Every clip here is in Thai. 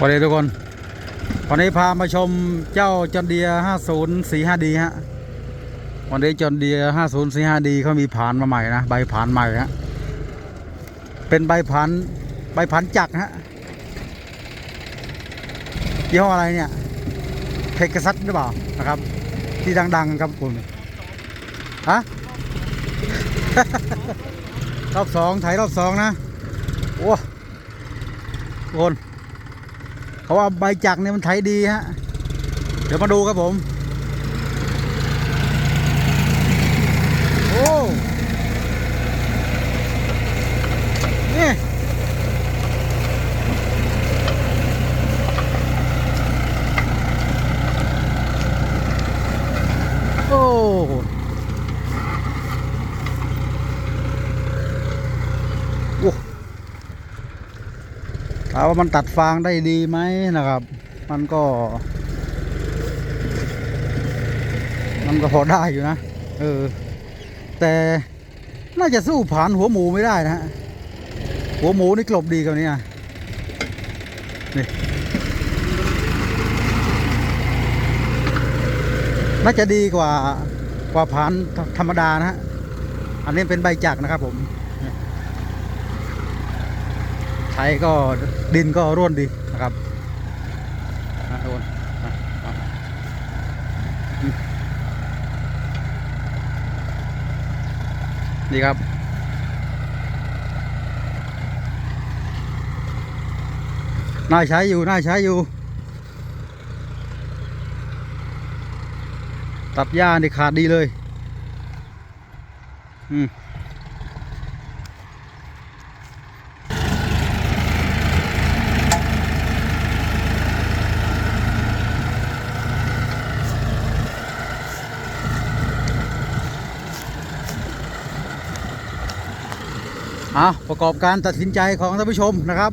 วัสดีทุกคน วันนี้พามาชมเจ้าจอนเดีย 5045D ฮะ วันนี้จอนเดีย 5045D เขามีผานมาใหม่นะ ใบผานใหม่ฮะ เป็นใบผานใบผานจักรฮะ ยี่ห้ออะไรเนี่ยเทกซัสหรือเปล่านะครับ ที่ดัง ๆ ครับคุณฮะรอบสองถ่ายรอบสองนะ โอ้ทุกคน เขาว่าใบจักรเนี่ยมันไถดีฮะ เดี๋ยวมาดูครับผม โอ้ นี่ โอ้โอ้ ถามว่ามันตัดฟางได้ดีไหมนะครับ มันก็ มันก็พอได้อยู่นะ เออ แต่น่าจะสู้ผานหัวหมูไม่ได้นะฮะ หัวหมูนี่กลบดีกว่านี้นะนี่น่าจะดีกว่า กว่าผานธรรมดานะฮะ อันนี้เป็นใบจักนะครับผม ใช้ก็ดินก็ร่วนดีนะครับนะทุกคนนี่ครับน่าใช้อยู่น่าใช้อยู่ ตัดหญ้านี่ขาดดีเลย อืม อะประกอบการตัดสินใจของท่านผู้ชมนะครับ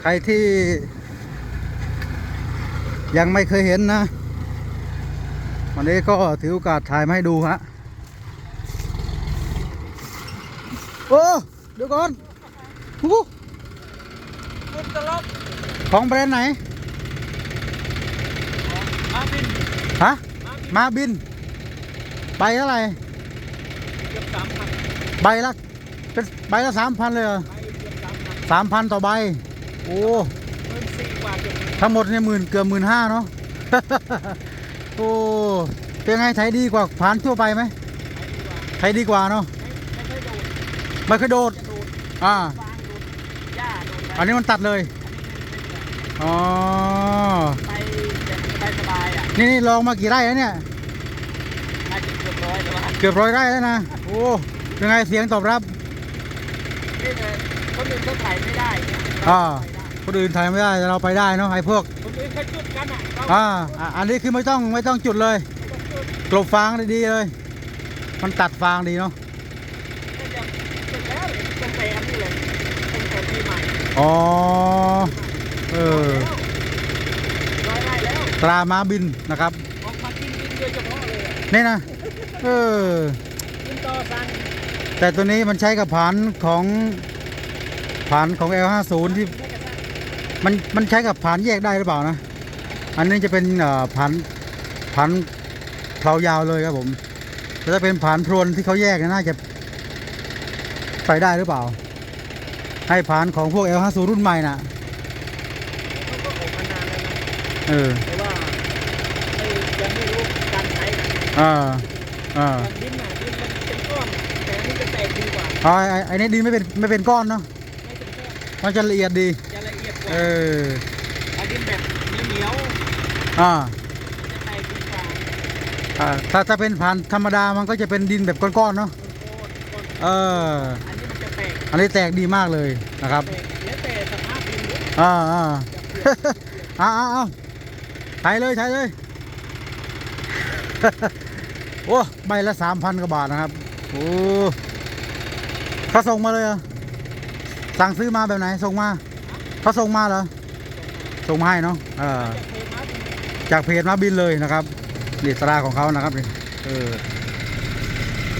ใครที่ ยังไม่เคยเห็นนะ วันนี้ก็ถือโอกาสถ่ายมาให้ดูฮะโอ้เดี๋ยวก่อนหูมุดตลบของแบรนด์ไหน มาบิน ฮะ มาบิน ใบเท่าไหร่เกือบสามพันใบละ เป็นใบละสามพันเลยเหรอไปเกือบสามพันสามพันต่อใบ โอ้เงินสี่กว่าเกือบทั้งหมดเนี่ยหมื่นเกือบหมื่นห้าเนาะ โอ้เป็นไงไถดีกว่าผานทั่วไปไหมไปดีกว่าไถดีกว่าเนาะไม่ไม่ค่อยโดดไม่เคยโดด จะโดดอ่า ฟางโดดหญ้าโดดอะไรอันนี้มันตัดเลย อ๋อไปแบบสบายสบายๆอะนี่นี่ลองมากี่ไร่แล้วเนี่ย น่าจะเกือบร้อยแต่ว่าเกือบร้อยไร่แล้วนะ โอ้ยังไงเสียงตอบรับ นี่เลยคนอื่นเขาถ่ายไม่ได้เนี่ยอ่าเรคนอื่นถ่ายไม่ได้แต่เราไปได้เนาะไอ้พวกถ่ายได้คนอื่นเขาจุดกันอะเราอ่าอะอันนี้คือไม่ต้องไม่ต้องจุดเลยไม่ต้องจุดกลบฟางได้ดีเลย มันตัดฟางดีเนาะก็จะจุดแล้วตั้งแต่อันนี้เลยตั้งแต่ปีใหม่อ๋อ เออร้อยไร่แล้วตราม้าบินนะครับ ออกมากินดินโดยเฉพาะเลยอะนี่นะ เออ กินต่อสัน แต่ตัวนี้มันใช้กับผานของผานของ L50 ที่มันมันใช้กับผานแยกได้หรือเปล่านะ อันนี้จะเป็นเอ่อผานผานเผายาวเลยครับผมแต่ถ้าเป็นผานพรวนที่เขาแยกเนี่ยน่าจะไปได้หรือเปล่า ให้ผานของพวก L50 รุ่นใหม่น่ะเขาก็ออกมานานแล้วนะเออแต่ว่าไม่ยังไม่รู้การใช้นะอ่าอ่าอย่างดินน่ะดินมันเป็นก้อนแต่อั นนี้จะแตกดีกว่าอ๋อไอ้ไอ้นี่ดินไม่เป็นไม่เป็นก้อนเนาะไม่เป็นก้อนมันจะละเอียดดี จะละเอียดกเอว่าอถ้าดินแบบเหนียวอ่าๆจะแตกดีกว่าอ่าถ้าถ้าเป็นผ่านธรรมดามันก็จะเป็นดินแบบก้อนๆเนาะก้อนเออๆอันนี้มันจะแตกอันนี้แตกดีมากเลยนะครับแตกแล้วแต่สภาพดินด้วยอ่าอ่า จะเปลี่ยนอ่าอ่าอ่าใช้เลยใช้เลย โอ้ใบละสามพันกว่าบาทนะครับ โอ้เขาส่งมาเลยอะสั่งซื้อมาแบบไหนส่งมาเขาส่งมาเหรอส่งมาให้เนาะเออจากเพจมาบินเลยนะครับนี่ตราของเขานะครับนี่เออ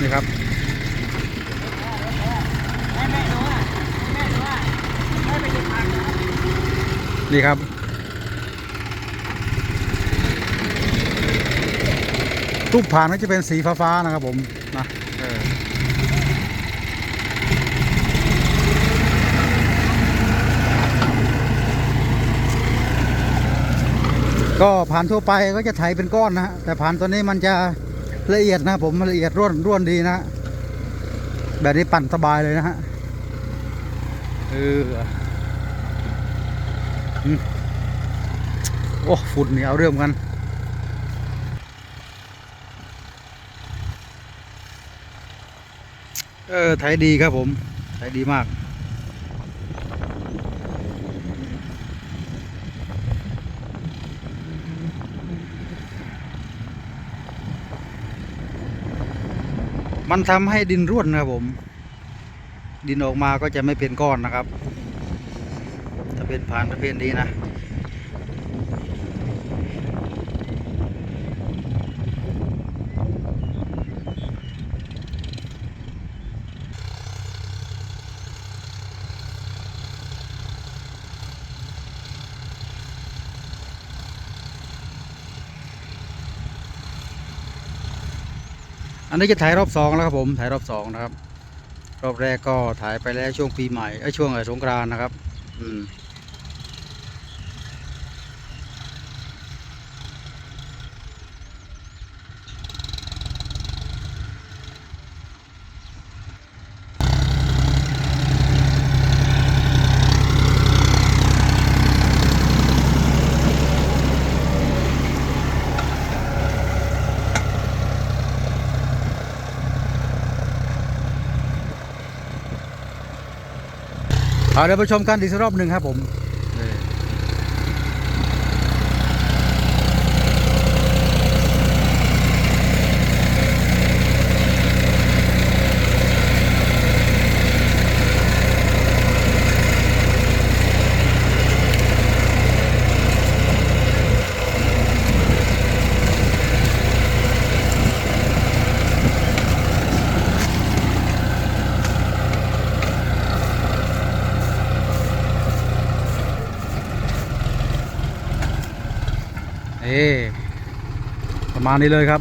นี่ครับนี่ครับตู้ผ่านก็จะเป็นสีฟ้าๆนะครับผมนะ ก็ผ่านทั่วไปก็จะไถเป็นก้อนนะฮะแต่ผ่านตัวนี้มันจะละเอียดนะผมมันละเอียดร่วนร่วนดีนะ แบบนี้ปั่นสบายเลยนะฮะเอออืมโอ้ฝุ่นนี่เอาเรื่องกัน เออไทยดีครับผมไทยดีมากมันทำให้ดินร่วนนะครับผม ดินออกมาก็จะไม่เป็นก้อนนะครับ ถ้าเป็นผ่านประเภทนี้นะ อันนี้จะถ่ายรอบสองแล้วครับผมถ่ายรอบสองนะครับ รอบแรกก็ถ่ายไปแล้วช่วงปีใหม่ไอ้ช่วงเอ่อสงกรานนะครับ อืม เอาเดี๋ยวไปชมกันอีกสักรอบหนึ่งครับผม ประมาณนี้เลยครับ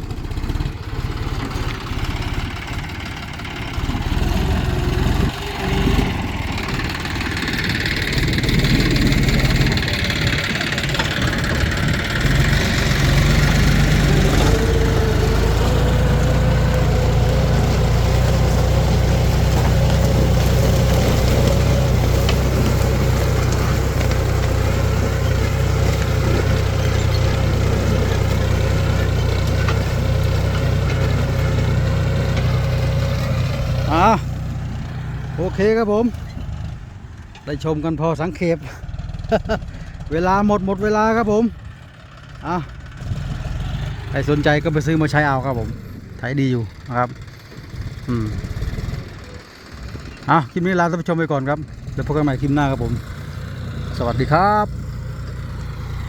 อ่าโอเคครับผม ได้ชมกันพอสังเขปเวลาหมดหมดเวลาครับผมอะใครสนใจก็ไปซื้อมาใช้เอาครับผมใช้ดีอยู่นะครับ อืมอะคลิปนี้ลาท่านผู้ชมไปก่อนครับเดี๋ยวพบกันใหม่คลิปหน้าครับผม สวัสดีครับ